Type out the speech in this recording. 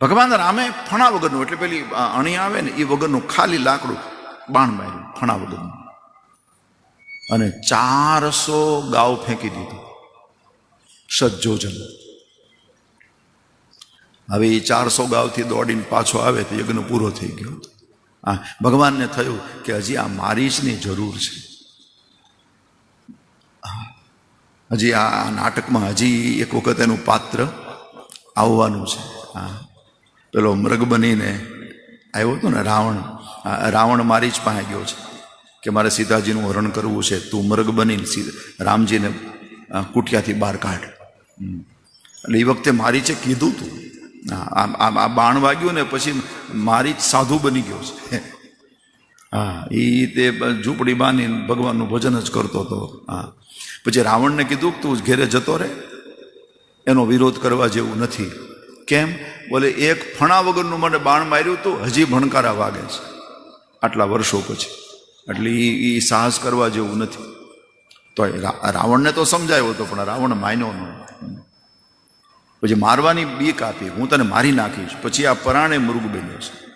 ભગવાન રામે ફણા વગરનું, એટલે પેલી અણી આવે ને એ વગરનું ખાલી લાકડું બાણ માર્યું, ફણા વગરનું. અને ચારસો ગાવ ફેંકી દીધું. સજ્જોજન હવે એ ચારસો ગાવથી દોડીને પાછો આવે તો યજ્ઞ પૂરો થઈ ગયો. હા ભગવાનને થયું કે હજી આ મારી જ ની જરૂર છે. હજી આ નાટકમાં હજી એક વખત એનું પાત્ર આવવાનું છે. હા પેલો મૃગ બનીને આવ્યો હતો ને રાવણ રાવણ મારી જ પાસે ગયો છે કે મારે સીતાજીનું હરણ કરવું છે. તું મૃગ બનીને રામજીને કુટિયાથી બહાર કાઢ. એટલે એ વખતે મારી છે કીધું તું, આ બાણ વાગ્યું ને પછી મારી જ સાધુ બની ગયો છે. હા એ તે ઝૂંપડી બાંધીને ભગવાનનું ભજન જ કરતો હતો. હા. પછી રાવણને કીધું કે તું ઘેરે જતો રહે. એનો વિરોધ કરવા જેવું નથી. કેમ? બોલે, એક ફણા વગરનું મને બાણ માર્યું હતું હજી ભણકારા વાગે છે. આટલા વર્ષો પછી. એટલે એ એ સાહસ કરવા જેવું નથી. તો રાવણને તો સમજાયો હતો પણ રાવણ માન્યો ન પછી મારવાની બીક આપી. હું તને મારી નાખીશ. પછી આ પરાણે મૃગ બન્યો છે.